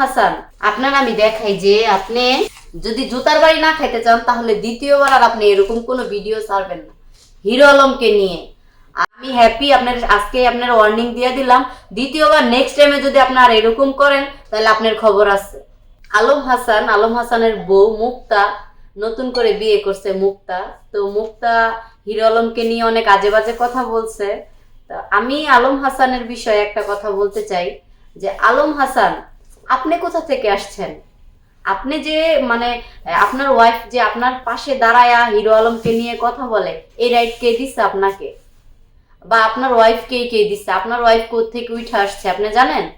হাসান, আপনার আমি দেখাই যে আপনি যদি জুতার বাড়ি না খাইতে চান, তাহলে দ্বিতীয়বার আর আপনি এরকম কোনো ভিডিও ছাড়বেন না। হিরো আলমকে নিয়ে। আমি হ্যাপি আপনার আজকে আপনার ওয়ার্নিং দিয়ে দিলাম। দ্বিতীয়বার নেক্সট টাইমে যদি আপনার এরকম করেন, তাহলে আপনার খবর আছে। আলম হাসান, আলম হাসানের বউ মুক্তা, নতুন করে বিয়ে করছে মুক্তা। তো মুক্তা, হিরো আলমকে নিয়ে অনেক আজে বাজে কথা বলছে। তা আমি আলম হাসানের বিষয়ে একটা কথা বলতে চাই, যে আলম হাসান আপনি কোথা থেকে আসছেন? আপনি যে মানে আপনার ওয়াইফ যে আপনার পাশে দাঁড়ায়া হিরো আলমকে নিয়ে কথা বলে, এই রাইট কে দিচ্ছে আপনাকে? বা আপনার ওয়াইফকে কে দিচ্ছে আপনার ওয়াইফ কোথ থেকে উঠে আসছে? আপনি জানেন?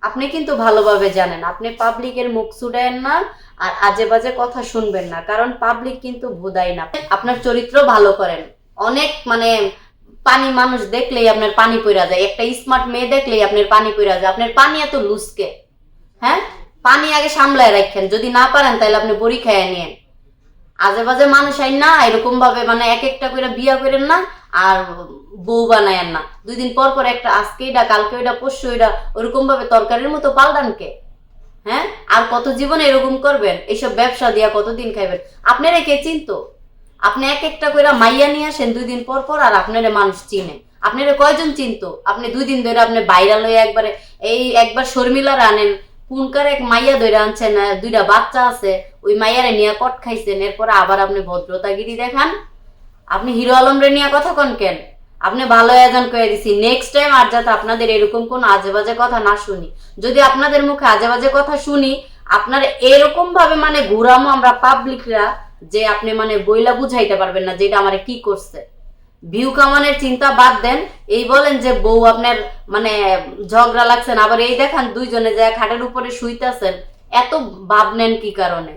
আপনি কিন্তু ভালোভাবে জানেন। আপনি পাবলিকের মুখ ছুড়েন না আর আজে বাজে কথা শুনবেন না। কারণ পাবলিক কিন্তু ভুদাই না। আপনার চরিত্র ভালো করেন। অনেক মানে পানি মানুষ দেখলেই আপনার পানি পইরা যায়। একটা স্মার্ট মেয়ে দেখলেই আপনার পানি পইরা যায়। আপনার পানি এত লুসকে হ্যাঁ? পানি আগে সামলায় রাখেন। যদি না পারেন, তাহলে আপনি বড়ি খাইয়া নিয়েন। আজে বাজে মানুষ আইন না এরকম ভাবে মানে এক একটা করে বিয়া করেন না, আর বউ বানায়েন না। দুই দিন পর পর একটা আজকে এটা, কালকে ওইটা, পরশু ওইটা ওরকম ভাবে তরকারির মতো পাল্টান কে? হ্যাঁ? আর কত জীবনে এরকম করবেন? এইসব ব্যবসা দিয়া কতদিন খাইবেন? আপনারা কে চিনতো? আপনি এক একটা করে মাইয়া নিয়ে আসেন দুই দিন পর পর, আর আপনারা মানুষ চিনে। আপনারা কয়জন চিনতো? আপনি দুই দিন ধরে আপনি ভাইরাল হয়ে একবারে এই একবার শর্মিলার আনেন কোনকার এক মাইয়া ধরে আনছেন দুইটা বাচ্চা আছে। ওই মাইয়ারে নিয়ে কট খাইছেন, এরপর আবার আপনি ভদ্রতাগিরি দেখান। আপনি হিরো আলমরে নিয়ে কথা কন কেন? আপনি ভালো আয়োজন করে দিছি। নেক্সট টাইম আর যাতে আপনাদের এরকম কোনো আজে বাজে কথা না শুনি। যদি আপনাদের মুখে আজে বাজে কথা শুনি, আপনার এরকম ভাবে মানে ঘুরামো আমরা পাবলিকরা যে আপনি মানে বইলা বুঝাইতে পারবেন না যে এটা আমারে কি করছে। ভিউ কামানের চিন্তা বাদ দেন। এই বলেন যে বউ আপনার মানে ঝগড়া লাগছেন আবার এই দেখান দুইজনে যে খাটের উপরে শুইতেছেন, এত ভাবনেন কি কারণে?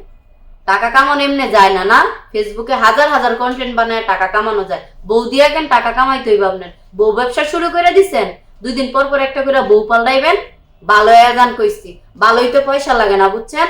টাকা কামানো এমনি যায় না না? ফেসবুকে হাজার হাজার কন্টেন্ট বানায় টাকা কামানো যায়। বউ দিয়া কেন টাকা কামাইতেই ভাবনেন বউ ব্যবসা শুরু করে দিছেন, দুই দিন পর পর একটা করে বউ পাল্টাইবেন? ভালো আয়োজন কইছি। ভালোই তো পয়সা লাগে না, বুঝছেন?